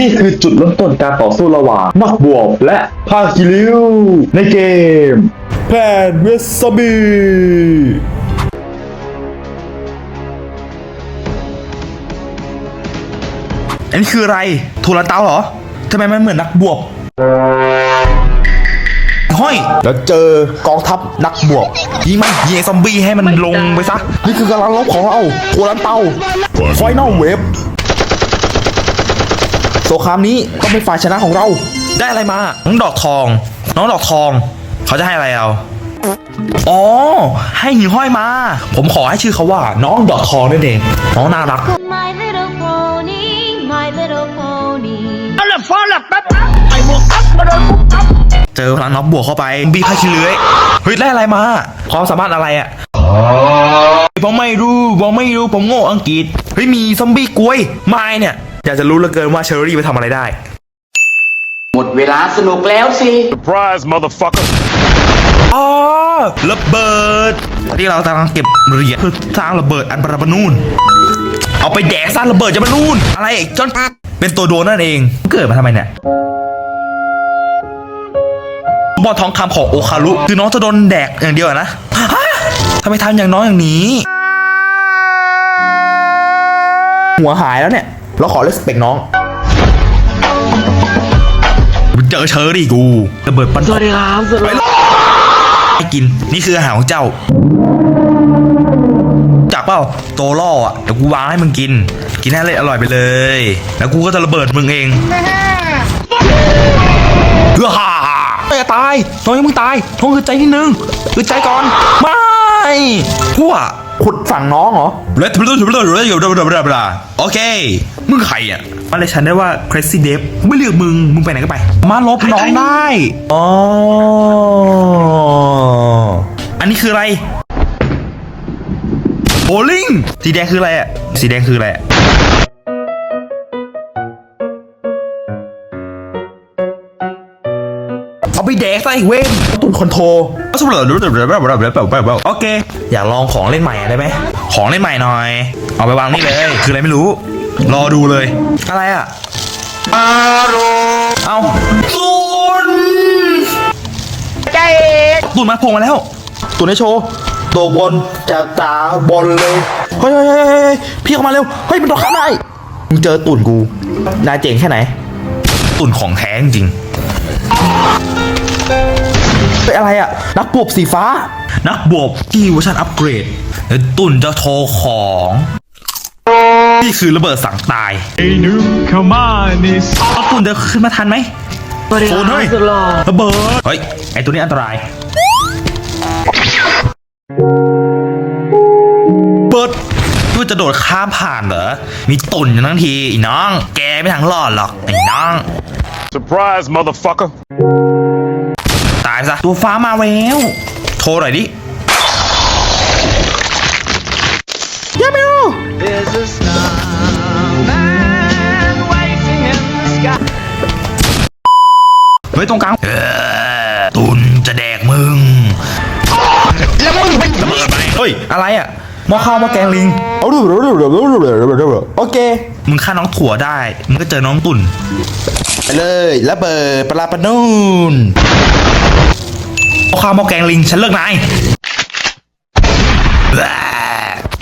นี่คือจุดเริ่มต้นการต่อสู้ระหว่างนักบวบและภาคิริวในเกม แพนเวสซบีอันนี้คืออะไรทูลาเตาเหรอทำไมมันเหมือนนักบวบห้อยแล้วเจอกองทัพนักบวกยิงมันยิงไอ้ซอมบี้ให้มันลงไปซะ นี่คือกำลังรบของเราทัวรันเตาไฟนอลเวฟ สงครามนี้ต้องเป็นฝ่ายชนะของเรา ได้อะไรมาน้องดอกทอง น้องดอกทอง เขาจะให้อะไรเราอ๋อ ให้หิ่งห้อยมา ผมขอให้ชื่อเขาว่า น้องดอกทองนั่นเองน้องน่ารัก My little pony, my little pony. เจอพลังน็อกบวกเข้าไป บีพาคิเลื้อยเฮ้ยได้อะไรมาความสามารถอะไรอะผมไม่รู้ผมไม่รู้ผมโง่อังกฤษเฮ้ยมีซอมบี้กล้วยไม่เนี่ย อยากจะรู้เหลือเกินว่าเชอรี่ไปทำอะไรได้ หมดเวลาสนุกแล้วสิ Surprise, motherfucker. อ๋อระเบิดที่เรากำลังเก็บเหรียญเพื่อสร้างระเบิดอันประมาณนู่นเอาไปแดกสร้างระเบิดจะมานู่นอะไรจนเป็นตัวโดนนั่นเองเกิดมาทำไมเนี่ยบอลทองคำของโอคารุคือน้องจะโดนแดกอย่างเดียวอะนะฮะทำไมทำอย่างน้อยอย่างนี้ หัวหายแล้วเนี่ย เราขอเลสเปกน้องเจอเชอรี่กูระเบิดปันสวัสดีครับไปเลยให้กินนี่คืออาหารของเจ้าจักเปล่าโตล่ออะเดี๋ยวกูวางให้มึงกิน กินให้เลยอร่อยไปเลย แล้วกูก็จะระเบิดมึงเองเฮ้อฮ่าไม่ตายน้องยังมึงตายท้องคือใจนิดนึงคือใจก่อนไม่พวก ขุดฝั่งน้องเหรอเรดบลูบลูบลูบลูบลูบลูโอเค มึงใครอะมาเลยฉันได้ว่าครซี่เดฟไม่เลือกมึง มึงไปไหนก็ไป มาลบน้องได้อ๋ออันนี้คืออะไรโบลิ่งสีแดงคืออะไรอะสีแดงคืออะไรอะ อาไปแดกซะไอ้เว้นตุนคอนโทรโอเค อยากลองของเล่นใหม่อะได้ไหมของเล่นใหม่หน่อย เอาไปวางนี่เลย คืออะไรไม่รู้ รอดูเลย อะไรอะอารเอาตุนใจตุนมาโผล่มาแล้ว ตุนให้โชว์ตัวบนจากตาบอลเลยเฮ้ยเฮ้ยเฮ้ยเฮ้ยพี่เข้ามาเร็ว เฮ้ยมันโดนข้ามได้มึงเจอตุ่นกู นายเจ๋งแค่ไหน ตุนของแท้จริง เป็นอะไรอะนักปวบสีฟ้า นักบวกที่เวอร์ชันอัปเกรดแล้วตุนจะโชว์ของ นี่คือระเบิดสั่งตาย Hey, new, come on, it's เอาตุนจะขึ้นมาทันไหมโซนเฮ้ยระเบิดเฮ้ยไอตัวนี้อันตราย เปิดตัวจะโดดข้ามผ่านเหรอ มีตุ่นอยู่ทั้งทีไอ้น้อง แกไม่ทางรอดหรอกไอ้น้อง surprise, motherfucker. ตัวฟ้ามาแล้ว โทรหน่อยดิยามิโรไว้ตรงกลางตุนจะแดกมึง แล้วมึงเป็นเฮ้ย อะไรอะม้อข้าวมาแกงลิง โอเค มึงฆ่าน้องถั่วได้ มึงก็เจอน้องตุ่น ไปเลยระเบิดปลาปนูน อข้าวหมอแกงลิง ฉันเลิกนายแหละ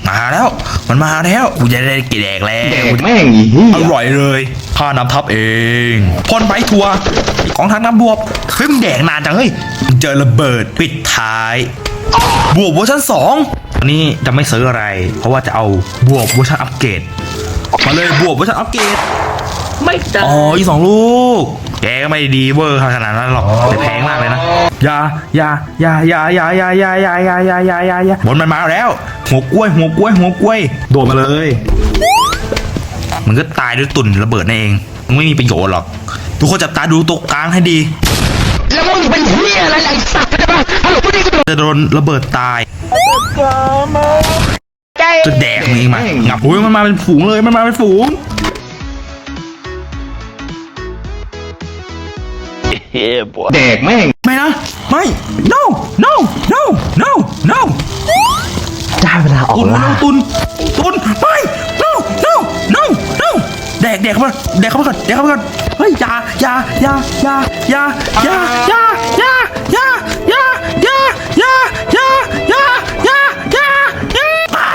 มาแล้ว มันมาแล้วกูจะได้กินแดกแล้วแม่งอร่อยเลยข้านำทับเองพ่นใบถั่วของทางน้ำบวบเฮ้ยมึงแดกนานจังเฮ้ยมึงเจอระเบิดปิดท้าย บวกเวอร์ชันสองอันนี้จะไม่ซื้ออะไร เพราะว่าจะเอาบวกเวอร์ชันอัปเกรดมาเลยบวกเวอร์ชันอัปเกรด ไม่ได้อ๋ออีกสองลูก แกก็ไม่ดีเวอร์ขนาดนั้นหรอกแต่แพงมากเลยนะอยาอยาอยาอยาอยาอยาอยาอยาอยาอยาอยาอยาอยาบนมันมาแล้วหัวกล้วยหัวกล้วยหัวกล้วย โดดมาเลย มันก็ตายด้วยตุ่นระเบิดนั่นเองมันไม่มีประโยชน์หรอก ทุกคนจับตาดูตรงกลางให้ดีแล้วมึงเป็นเหี้ยอะไรไอ้สัตว์เข้าใจปะฮัลโหลพวกนี้ก็โดนจะโดนระเบิดตายจะแดกมึงเองมางับโอ้ยมันมาเป็นฝูงเลยมันมาเป็นฝูง แดกแม่งไม่นะ ไม่ no no no no no ได้เวลาออกตุนล่าตุนตุนไม่ no no no no แดกแดกเข้ามาแดกเข้ามาก่อนแดกเข้ามาก่อนเฮ้ยอยาอยาอยาอยาอยาอยาอยาอยาอยาอยาอยาอยาอยาอยาอยาอยาอยา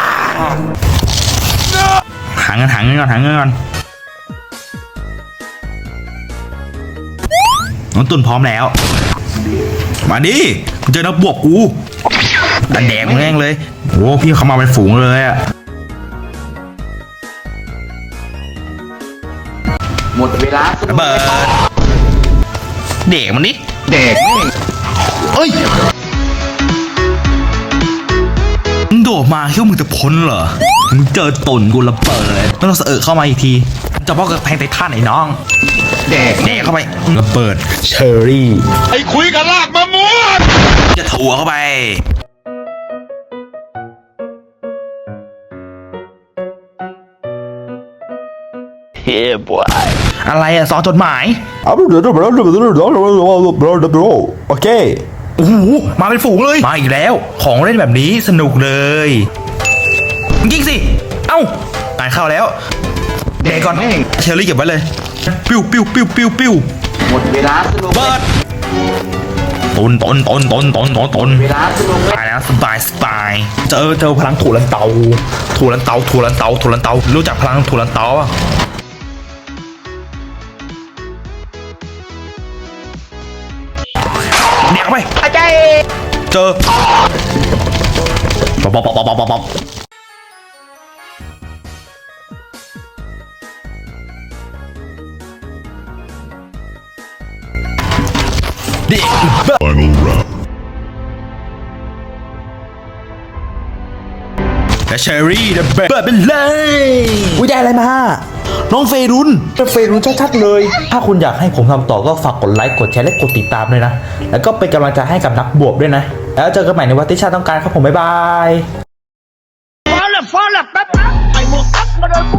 หาเงินหาเงินก่อนหาเงินก่อน น้องตุนพร้อมแล้ว มาดิมึงเจอนักบวกกูแต่แดกมึงแม่งเลยโอ้พี่เขามาเป็นฝูงเลยอะหมดเวลาสนุระกเบิดเด็กมันดิเด็กแม่งเอ้ยมึงโดดมาคิดว่ามึงจะพ้นเหรอมึงเจอตุ่นกูระเบิดเลยไม่ต้องเสอะเข้ามาอีกที จะบอกกับแพงไททันไอ้น้องเด็กเด็กเข้าไประเบิดเชอรี่ ไอ้คุยกันลากมะม่วงจะถั่วเข้าไป Yeah boy อะไรอะซองจดหมายโอเคโอ้โหมาเป็นฝูงเลย มาอีกแล้ว ของเล่นแบบนี้สนุกเลยยิงสิ เอ้าตายเข้าแล้ว เด็กก่อนเชอรี่เก็บไว้เลย ปิ้วปิ้วปิ้วปิ้วปิ้วหมดเวลาสนุกเบิดตนตนตนตนตนตนตนเวลาสนุกตายแล้วสบายสบายเจอเจอพลังถูลันเตาถูลันเตาถูลันเตาถูลันเตารู้จักพลังถูลันเตาอะเดี๋ยวเข้าไปอาจารย์เจอป๊อปป๊อปป๊อปป๊อปป๊อป Final round และเชอรี่เดอะเบิร์ดเป็นเลยอุ้ยได้อะไรมา น้องเฟรุนเป็นเฟรุนชัดๆเลย ถ้าคุณอยากให้ผมทำต่อก็ฝากกดไลค์ กดแชร์ และกดติดตามด้วยนะ แล้วก็เป็นกำลังใจให้กับนักบวบด้วยนะ แล้วเจอกันใหม่ในวันที่ชาติต้องการครับผม บ๊ายบายฟ้าแลบฟ้าแลบแป๊บแป๊บไอ้หมวกตั๊บมาเดินปุ๊